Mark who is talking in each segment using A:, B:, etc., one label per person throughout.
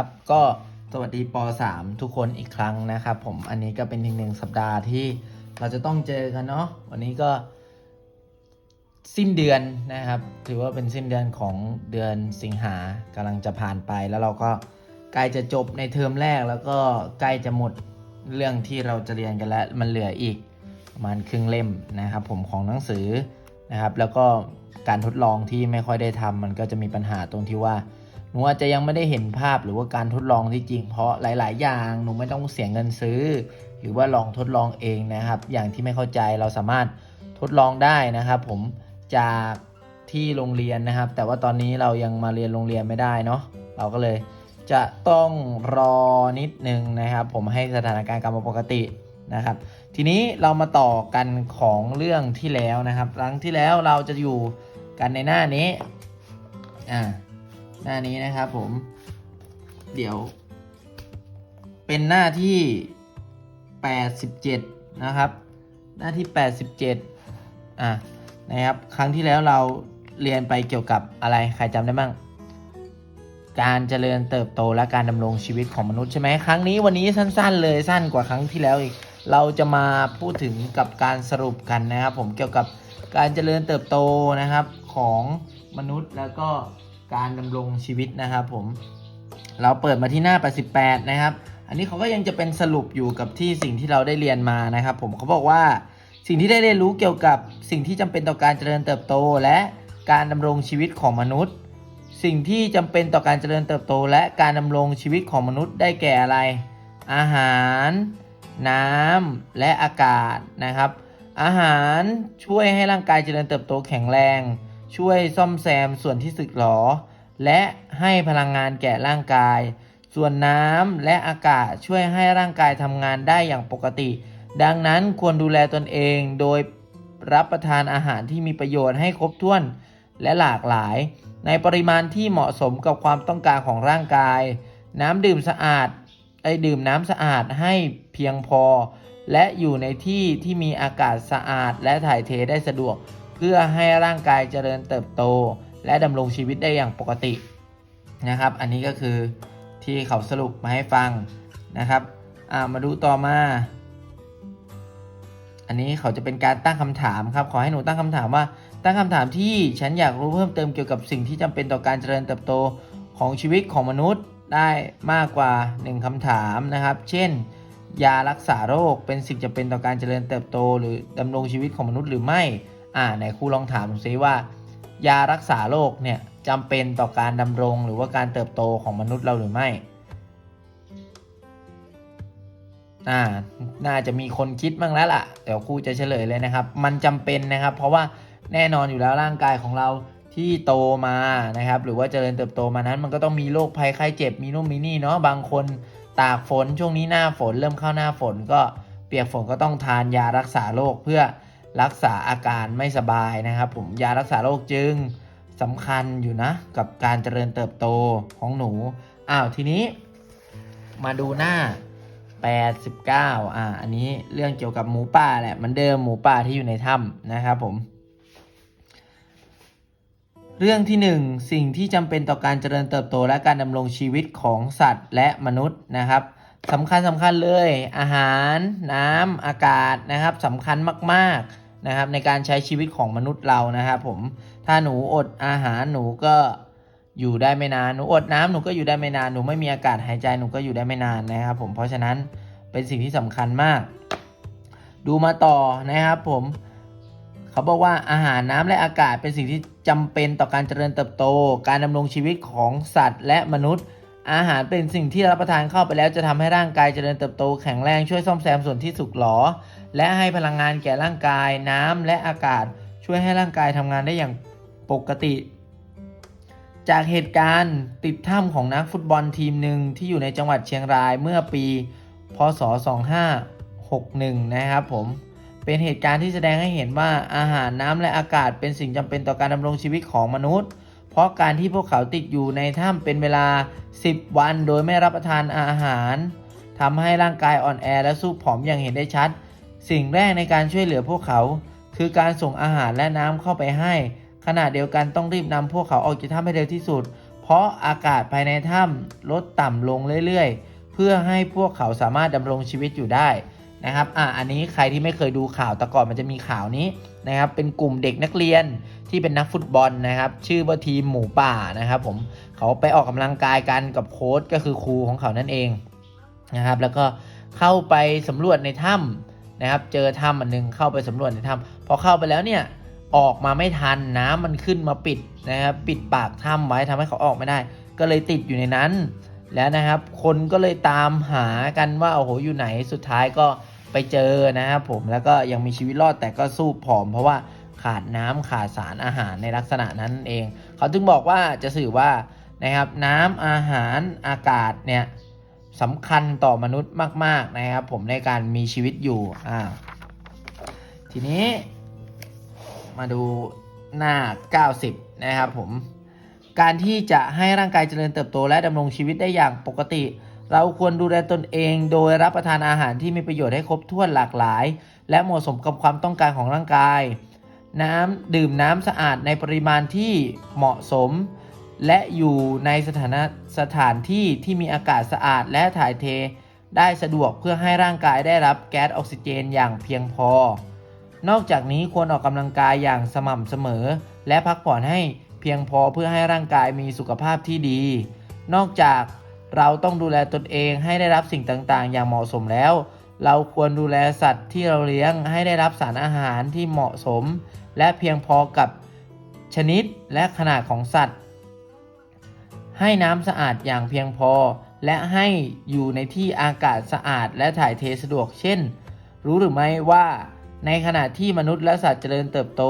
A: ครับ ก็สวัสดีป .3 ทุกคนอีกครั้งนะครับ ผมอันนี้ก็เป็นอีกหนึ่งสัปดาห์ที่เราจะต้องเจอกันเนาะวันนี้ก็สิ้นเดือนนะครับ ถือว่าเป็นสิ้นเดือนของเดือนสิงหากำลังจะผ่านไป แล้วเราก็ใกล้จะจบในเทอมแรก แล้วก็ใกล้จะหมดเรื่องที่เราจะเรียนกันแล้ว มันเหลืออีกประมาณครึ่งเล่มนะครับ ผมของหนังสือนะครับ แล้วก็การทดลองที่ไม่ค่อยได้ทำมันก็จะมีปัญหาตรงที่ว่า หนูอาจจะยังไม่ได้เห็นภาพหรือว่าการทดลองที่จริง เพราะหลาย ๆ อย่างหนูไม่ต้องเสียเงินซื้อ หรือว่าลองทดลองเองนะครับ อย่างที่ไม่เข้าใจเราสามารถทดลองได้นะครับ ผมจากที่โรงเรียนนะครับ แต่ว่าตอนนี้เรายังมาเรียนโรงเรียนไม่ได้เนาะเราก็เลยจะต้องรอนิดนึงนะครับ ผมให้สถานการณ์กลับมาปกตินะครับ ทีนี้เรามาต่อกันของเรื่องที่แล้วนะครับครั้งที่แล้วเราจะอยู่กันในหน้านี้อ่า หน้านี้นะครับผม เดี๋ยว เป็นหน้าที่ 87 นะครับ หน้าที่ 87 อะนะครับ ครั้งที่แล้วเราเรียนไปเกี่ยวกับอะไรใครจำได้บ้างการเจริญเติบโตและการดำรงชีวิตของมนุษย์ใช่ไหมครั้งนี้วันนี้สั้น ๆ เลยสั้นกว่าครั้งที่แล้วอีก เราจะมาพูดถึงกับการสรุปกันนะครับ ผมเกี่ยวกับการเจริญเติบโตนะครับของมนุษย์แล้วก็ การดำรงชีวิตนะครับผมเราเปิดมาที่หน้า 88 นะครับ อันนี้เขาก็ยังจะเป็นสรุปอยู่กับที่สิ่งที่เราได้เรียนมานะครับ ผมเขาบอกว่าสิ่งที่ได้เรียนรู้เกี่ยวกับสิ่งที่จำเป็นต่อการเจริญเติบโต และการดำรงชีวิตของมนุษย์ สิ่งที่จำเป็นต่อการเจริญเติบโต และการดำรงชีวิตของมนุษย์ได้แก่อะไร อาหาร น้ำและอากาศนะครับ อาหารช่วยให้ร่างกายเจริญเติบโตแข็งแรง ช่วยซ่อมแซมส่วนที่สึกหรอ และให้พลังงานแก่ร่างกาย ส่วนน้ำและอากาศช่วยให้ร่างกายทำงานได้อย่างปกติ ดังนั้นควรดูแลตนเองโดยรับประทานอาหารที่มีประโยชน์ให้ครบถ้วนและหลากหลาย ในปริมาณที่เหมาะสมกับความต้องการของร่างกาย น้ำดื่มสะอาดไอ้ดื่มน้ำสะอาดให้เพียงพอ และอยู่ในที่ที่มีอากาศสะอาดและถ่ายเทได้สะดวก พื่อให้ร่างกายเจริญเติบโต และดำรงชีวิตได้อย่างปกตินะครับ อันนี้ก็คือที่เขาสรุปมาให้ฟังนะครับามาดูต่อมา อันนี้เขาจะเป็นการตั้งคำถามครับ ขอให้หนูตั้งคำถามว่า ตั้งคำถามที่ฉันอยากรู้เพิ่มเติมเกี่ยวกับสิ่งที่จำเป็นต่อการเจริญเติบโตของชีวิตของมนุษย์ได้มากกว่า 1คำถามนะครับ เช่น ยารักษาโรคเป็นสิ่งจำเป็นต่อการเจริญเติบโต หรือดำรงชีวิตของมนุษย์หรือไม่ อ่าไหนครูลองถามดูซิว่า ยารักษาโรคเนี่ยจำเป็นต่อการดำรงหรือว่าการเติบโตของมนุษย์เราหรือไม่อ่าน่าจะมีคนคิดบ้างแล้วล่ะเดี๋ยวครูจะเฉลยเลยนะครับ มันจำเป็นนะครับ เพราะว่าแน่นอนอยู่แล้วร่างกายของเราที่โตมานะครับ หรือว่าเจริญเติบโตมานั้น มันก็ต้องมีโรคภัยไข้เจ็บมีนู่นมีนี่เนาะบางคนตากฝนช่วงนี้หน้าฝน เริ่มเข้าหน้าฝนก็เปียกฝนก็ต้องทานยารักษาโรคเพื่อ รักษาอาการไม่สบายนะครับ ผมยารักษาโรคจึงสำคัญอยู่นะ กับการเจริญเติบโตของหนูอ้าวทีนี้มาดูหน้า 89 อ่า อันนี้เรื่องเกี่ยวกับหมูป่าแหละมันเดิมหมูป่าที่อยู่ในถ้ำนะครับผม เรื่องที่ 1 สิ่งที่จำเป็นต่อการเจริญเติบโตและการดำรงชีวิตของสัตว์และมนุษย์นะครับ สำคัญสำคัญเลย อาหารน้ำอากาศนะครับสำคัญมากๆนะครับ ในการใช้ชีวิตของมนุษย์เรานะครับผมถ้าหนูอดอาหารหนูก็อยู่ได้ไม่นานหนูอดน้ำหนูก็อยู่ได้ไม่นานหนูไม่มีอากาศหายใจหนูก็อยู่ได้ไม่นานนะครับ ผมเพราะฉะนั้นเป็นสิ่งที่สำคัญมาก ดูมาต่อนะครับ ผมเขาบอกว่าอาหารน้ำและอากาศเป็นสิ่งที่จำเป็นต่อการเจริญเติบโต การดำรงชีวิตของสัตว์และมนุษย์ อาหารเป็นสิ่งที่รับประทานเข้าไปแล้วจะทำให้ร่างกายเจริญเติบโตแข็งแรงช่วยซ่อมแซมส่วนที่สึกหรอและให้พลังงานแก่ร่างกายน้ำและอากาศ ช่วยให้ร่างกายทำงานได้อย่างปกติ จากเหตุการณ์ติดถ้ำของนักฟุตบอลทีมหนึ่งที่อยู่ในจังหวัดเชียงรายเมื่อปี พศ 2561 นะครับผมเป็นเหตุการณ์ที่แสดงให้เห็นว่าอาหารน้ำและอากาศเป็นสิ่งจำเป็นต่อการดำรงชีวิตของมนุษย์ เพราะการที่พวกเขาติดอยู่ในถ้ำเป็นเวลา 10 วันโดยไม่รับประทานอาหารทำให้ร่างกายอ่อนแอและสู้ผอมอย่างเห็นได้ชัด สิ่งแรกในการช่วยเหลือพวกเขา คือการส่งอาหารและน้ำเข้าไปให้ ขณะเดียวกันต้องรีบนำพวกเขาออกจากถ้ำให้เร็วที่สุด เพราะอากาศภายในถ้ำลดต่ำลงเรื่อยๆ เพื่อให้พวกเขาสามารถดำรงชีวิตอยู่ได้นะครับ อะ อันนี้ใครที่ไม่เคยดูข่าวแต่ก่อนมันจะมีข่าวนี้นะครับ เป็นกลุ่มเด็กนักเรียน ที่เป็นนักฟุตบอลนะครับ ชื่อว่าทีมหมูป่านะครับผมเขาไปออกกำลังกายกันกับโค้ชก็คือครูของเขานั่นเองนะครับ แล้วก็เข้าไปสำรวจในถ้ำนะครับ เจอถ้ำอันหนึงเข้าไปสำรวจในถ้ำพอเข้าไปแล้วเนี่ยออกมาไม่ทันน้ำมันขึ้นมาปิดนะครับปิดปากถ้ำไว้ทำให้เขาออกไม่ได้ ก็เลยติดอยู่ในนั้นแล้วนะครับ คนก็เลยตามหากันว่าโอ้โหอยู่ไหนสุดท้ายก็ไปเจอนะครับผมแล้วก็ยังมีชีวิตรอดแต่ก็สู้ผอมเพราะว่า ขาดน้ำขาดสารอาหารในลักษณะนั้นเอง เขาจึงบอกว่าจะสื่อว่านะครับน้ำอาหารอากาศเนี่ยสำคัญต่อมนุษย์มาก ๆนะครับ ผมในการมีชีวิตอยู่อ่าทีนี้มาดูหน้า 90 นะครับผม การที่จะให้ร่างกายเจริญเติบโตและดำรงชีวิตได้อย่างปกติ เราควรดูแลตนเอง โดยรับประทานอาหารที่มีประโยชน์ให้ครบถ้วนหลากหลาย และเหมาะสมกับความต้องการของร่างกาย น้ำดื่มน้ำสะอาดในปริมาณที่เหมาะสม และอยู่ในสถานะสถานที่ที่มีอากาศสะอาดและถ่ายเทได้สะดวกเพื่อให้ร่างกายได้รับแก๊สออกซิเจนอย่างเพียงพอ นอกจากนี้ควรออกกำลังกายอย่างสม่ำเสมอ และพักผ่อนให้เพียงพอเพื่อให้ร่างกายมีสุขภาพที่ดี นอกจากเราต้องดูแลตนเองให้ได้รับสิ่งต่างๆ อย่างเหมาะสมแล้ว เราควรดูแลสัตว์ที่เราเลี้ยงให้ได้รับสารอาหารที่เหมาะสม และเพียงพอกับชนิดและขนาดของสัตว์ ให้น้ำสะอาดอย่างเพียงพอ และให้อยู่ในที่อากาศสะอาดและถ่ายเทสะดวก เช่น รู้หรือไม่ว่า ในขณะที่มนุษย์และสัตว์เจริญเติบโต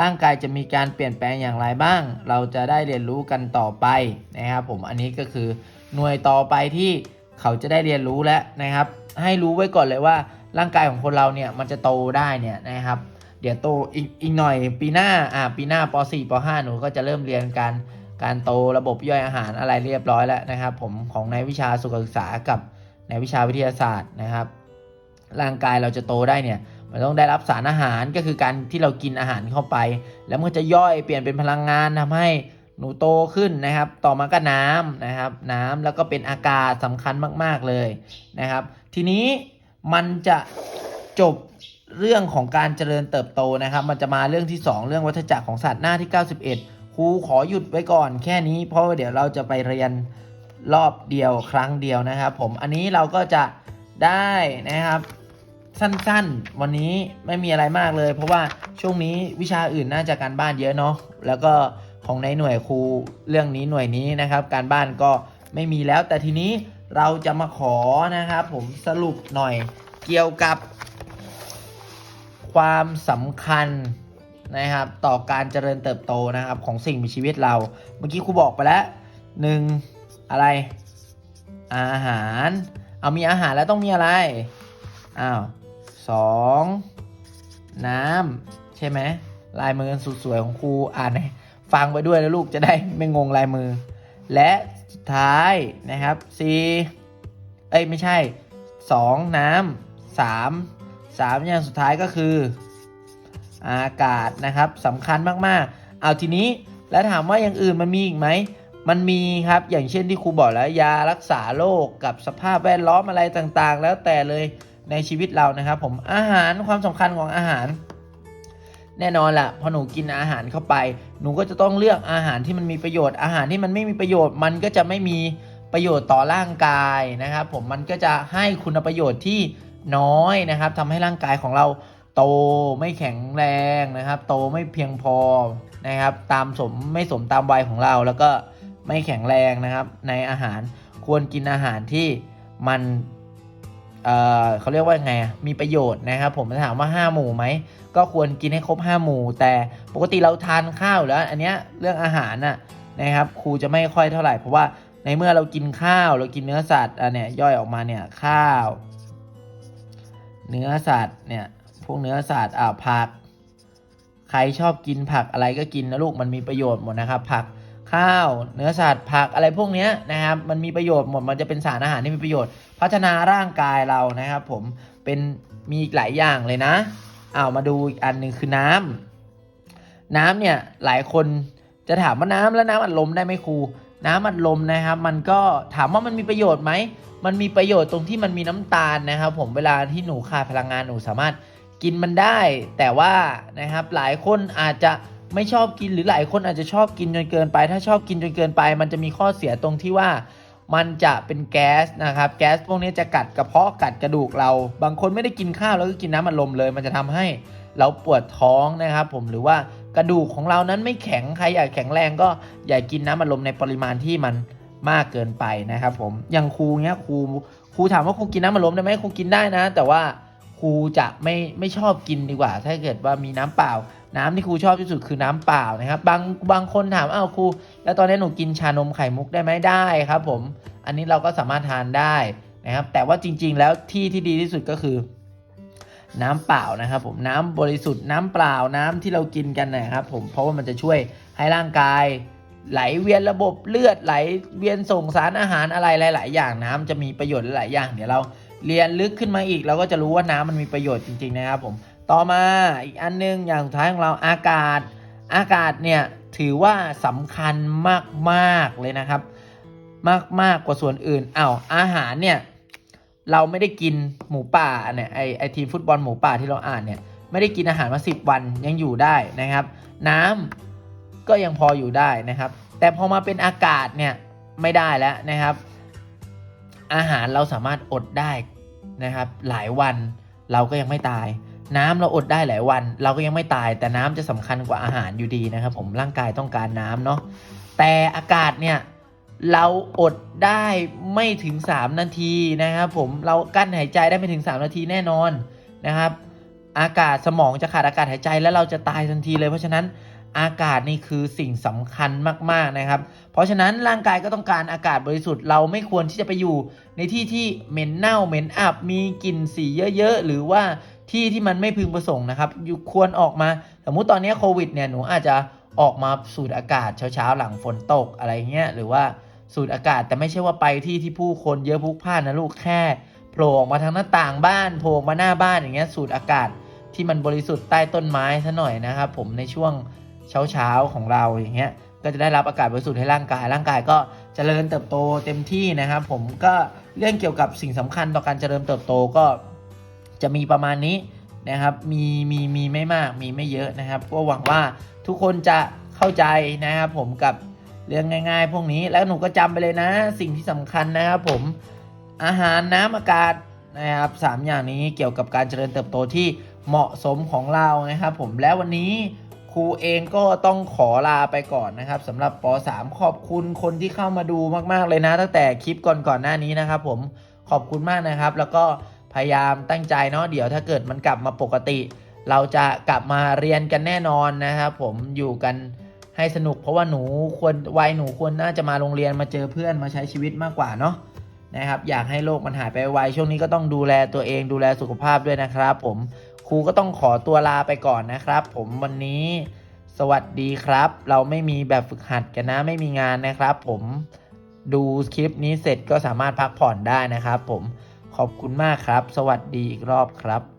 A: ร่างกายจะมีการเปลี่ยนแปลงอย่างไรบ้าง เราจะได้เรียนรู้กันต่อไปนะครับผมอันนี้ก็คือหน่วยต่อไปที่เขาจะได้เรียนรู้แล้วนะครับ ให้รู้ไว้ก่อนเลยว่าร่างกายของคนเราเนี่ยมันจะโตได้เนี่ยนะครับ เดี๋ยวโตอีกอีกหน่อยปีหน้าอ่าปีหน้าป .4 ป .5 หนูก็จะเริ่มเรียนการการโตระบบย่อยอาหารอะไรเรียบร้อยแล้วนะครับ ผมของในวิชาสุขศึกษากับในวิชาวิทยาศาสตร์นะครับ ร่างกายเราจะโตได้เนี่ยมันต้องได้รับสารอาหารก็คือการที่เรากินอาหารเข้าไป แล้วมันจะย่อยเปลี่ยนเป็นพลังงานทำให้หนูโตขึ้นนะครับ ต่อมาก็น้ำนะครับ น้ำแล้วก็เป็นอากาศสำคัญมาก ๆเลยนะครับ ทีนี้มันจะจบ เรื่องของการเจริญเติบโตนะครับ มันจะมาเรื่องที่ 2 เรื่องวัฏจักรของสัตว์หน้าที่ 91 ครูขอหยุดไว้ก่อนแค่นี้ เพราะว่าเดี๋ยวเราจะไปเรียนรอบเดียวครั้งเดียวนะครับ ผมอันนี้เราก็จะได้นะครับสั้นๆ วันนี้ไม่มีอะไรมากเลย เพราะว่าช่วงนี้วิชาอื่นน่าจะการบ้านเยอะเนาะแล้วก็ของในหน่วยครูเรื่องนี้หน่วยนี้นะครับ การบ้านก็ไม่มีแล้ว แต่ทีนี้เราจะมาขอนะครับ ผมสรุปหน่อยเกี่ยวกับ ความสำคัญนะครับ ต่อการเจริญเติบโตนะครับ ของสิ่งมีชีวิตเรา เมื่อกี้ครูบอกไปแล้วหนึ่งอะไร อาหาร เอามีอาหารแล้วต้องมีอะไร อ้าวสองน้ำใช่ไหมลายมือสุดสวยของครูอ่านให้ฟังไปด้วยนะลูกจะได้ไม่งงลายมือ และสุดท้ายนะครับสี่เอ้ยไม่ใช่สองน้ำสาม สามอย่างสุดท้ายก็คืออากาศนะครับสำคัญมากๆ เอาทีนี้แล้วถามว่าอย่างอื่นมันมีอีกไหม มันมีครับอย่างเช่นที่ครูบอกแล้วยารักษาโรคกับสภาพแวดล้อมอะไรต่างๆ แล้วแต่เลยในชีวิตเรานะครับ ผมอาหารความสำคัญของอาหาร แน่นอนละพอหนูกินอาหารเข้าไป หนูก็จะต้องเลือกอาหารที่มันมีประโยชน์อาหารที่มันไม่มีประโยชน์มันก็จะไม่มีประโยชน์ต่อร่างกายนะครับ ผมมันก็จะให้คุณประโยชน์ที่ น้อยนะครับทำให้ร่างกายของเราโตไม่แข็งแรงนะครับ โตไม่เพียงพอนะครับ ตามสมไม่สมตามวัยของเราแล้วก็ไม่แข็งแรงนะครับ ในอาหารควรกินอาหารที่มันเเขาเรียกว่าไงมีประโยชน์นะครับ ผมถามว่า 5 หมู่ไหมก็ควรกินให้ครบ 5 หมู่ แต่ปกติเราทานข้าวแล้ว อันเนี้ยเรื่องอาหารน่ะนะครับครูจะไม่ค่อยเท่าไหร่เพราะว่าในเมื่อเรากินข้าวเรากินเนื้อสัตว์อันเนี้ยย่อยออกมาเนี่ยข้าว เนื้อสัตว์เนี่ยพวกเนื้อสัตว์อ่าผัก ใครชอบกินผักอะไรก็กินนะลูกมันมีประโยชน์หมดนะครับ ผักข้าวเนื้อสัตว์ผักอะไรพวกนี้นะครับมันมีประโยชน์หมดมันจะเป็นสารอาหารที่มีประโยชน์ พัฒนาร่างกายเรานะครับ ผมเป็นมีอีกหลายอย่างเลยนะเอามาดูอีกอันหนึ่งคือน้ำน้ำเนี่ยหลายคนจะถามว่าน้ำแล้วน้ำอัดลมได้ไหมครู น้ำอัดลมนะครับ มันก็ถามว่ามันมีประโยชน์ไหม มันมีประโยชน์ตรงที่มันมีน้ำตาลนะครับ ผมเวลาที่หนูขาดพลังงานหนูสามารถกินมันได้ แต่ว่านะครับหลายคนอาจจะไม่ชอบกินหรือหลายคนอาจจะชอบกินจนเกินไป ถ้าชอบกินจนเกินไป มันจะมีข้อเสียตรงที่ว่ามันจะเป็นแก๊สนะครับ แก๊สพวกนี้จะกัดกระเพาะกัดกระดูกเรา บางคนไม่ได้กินข้าวแล้วก็กินน้ำอัดลมเลย มันจะทำให้เราปวดท้องนะครับ ผมหรือว่า กระดูกของเรานั้นไม่แข็งใครอยากแข็งแรงก็อย่ากินน้ำอัดลมในปริมาณที่มันมากเกินไปนะครับ ผมอย่างครูเนี้ยครูครูถามว่าครูกินน้ำอัดลมได้ไหมครูกินได้นะ แต่ว่าครูจะไม่ไม่ชอบกินดีกว่า ถ้าเกิดว่ามีน้ำเปล่า น้ำที่ครูชอบที่สุดคือน้ำเปล่านะครับ บางบางคนถามอ้าวครู แล้วตอนนี้หนูกินชานมไข่มุกได้ไหมได้ครับ ผม อันนี้เราก็สามารถทานได้นะครับ แต่ว่าจริง ๆ แล้วที่ที่ดีที่สุดก็คือ น้ำเปล่านะครับผมน้ำบริสุทธิ์น้ำเปล่าน้ำที่เรากินกันนะครับผมเพราะว่ามันจะช่วยให้ร่างกายไหลเวียนระบบเลือดไหลเวียนส่งสารอาหารอะไรหลาย ๆ อย่างน้ำจะมีประโยชน์หลายอย่าง เดี๋ยวเราเรียนลึกขึ้นมาอีก เราก็จะรู้ว่าน้ำมันมีประโยชน์จริง ๆ นะครับผมต่อมาอีกอันนึงอย่างสุดท้ายของเราอากาศ อากาศเนี่ยถือว่าสำคัญมาก ๆ เลยนะครับ มากมากกว่าส่วนอื่นอ้าวอาหารเนี่ย เราไม่ได้กินหมูป่าเนี่ยไอไอทีมฟุตบอลหมูป่าที่เราอ่านเนี่ยไม่ได้กินอาหารมาสิบวันยังอยู่ได้นะครับ น้ำก็ยังพออยู่ได้นะครับ แต่พอมาเป็นอากาศเนี่ยไม่ได้แล้วนะครับ อาหารเราสามารถอดได้นะครับ หลายวันเราก็ยังไม่ตาย น้ำเราอดได้หลายวัน เราก็ยังไม่ตาย แต่น้ำจะสำคัญกว่าอาหารอยู่ดีนะครับ ผมร่างกายต้องการน้ำเนาะแต่อากาศเนี่ย เราอดได้ไม่ถึง 3 นาทีนะครับผมเรากั้นหายใจได้ไม่ถึง 3 นาทีแน่นอนนะครับ อากาศสมองจะขาดอากาศหายใจแล้วเราจะตายทันทีเลย เพราะฉะนั้นอากาศนี่คือสิ่งสำคัญมากๆนะครับ เพราะฉะนั้นร่างกายก็ต้องการอากาศบริสุทธิ์เราไม่ควรที่จะไปอยู่ ในที่ที่เหม็นเน่าเหม็นอับมีกลิ่นสีเยอะๆหรือว่าที่ที่มันไม่พึงประสงค์นะครับอยู่ควรออกมา สมมุติตอนนี้โควิดเนี่ยหนูอาจจะออกมาสูดอากาศเช้าๆหลังฝนตกอะไรเงี้ยหรือว่า สูดอากาศ แต่ไม่ใช่ว่าไปที่ที่ผู้คนเยอะพลุกพล่านนะลูกแค่โผล่ออกมาทางหน้าต่างบ้านโผล่มาหน้าบ้านอย่างเงี้ยสูดอากาศที่มันบริสุทธิ์ใต้ต้นไม้ซะหน่อยนะครับผมในช่วงเช้าๆของเราอย่างเงี้ยก็จะได้รับอากาศบริสุทธิ์ให้ร่างกาย ร่างกายก็เจริญเติบโตเต็มที่นะครับ ผมก็เรื่องเกี่ยวกับสิ่งสำคัญต่อการเจริญเติบโตก็จะมีประมาณนี้นะครับมีมีมีไม่มากมีไม่เยอะนะครับ ก็หวังว่าทุกคนจะเข้าใจนะครับผมกับ เรื่องง่ายๆ พวกนี้แล้วหนูก็จำไปเลยนะ สิ่งที่สำคัญนะครับผมอาหารน้ำอากาศนะครับสามอย่างนี้เกี่ยวกับการเจริญเติบโตที่เหมาะสมของเรานะครับผมแล้ววันนี้ครูเองก็ต้องขอลาไปก่อนนะครับสำหรับป .3 ขอบคุณคนที่เข้ามาดูมากๆเลยนะ ตั้งแต่คลิปก่อนๆหน้านี้นะครับผมขอบคุณมากนะครับ แล้วก็พยายามตั้งใจเนาะเดี๋ยวถ้าเกิดมันกลับมาปกติ เราจะกลับมาเรียนกันแน่นอนนะครับผมอยู่กัน ให้สนุกเพราะว่าหนูควรวัยหนูควรน่าจะมาโรงเรียนมาเจอเพื่อนมาใช้ชีวิตมากกว่าเนาะนะครับ อยากให้โลกมันหายไปไวช่วงนี้ก็ต้องดูแลตัวเองดูแลสุขภาพด้วยนะครับ ผมครูก็ต้องขอตัวลาไปก่อนนะครับ ผมวันนี้ สวัสดีครับ เราไม่มีแบบฝึกหัดกันนะไม่มีงานนะครับ ผมดูคลิปนี้เสร็จก็สามารถพักผ่อนได้นะครับ ผมขอบคุณมากครับ สวัสดีอีกรอบครับ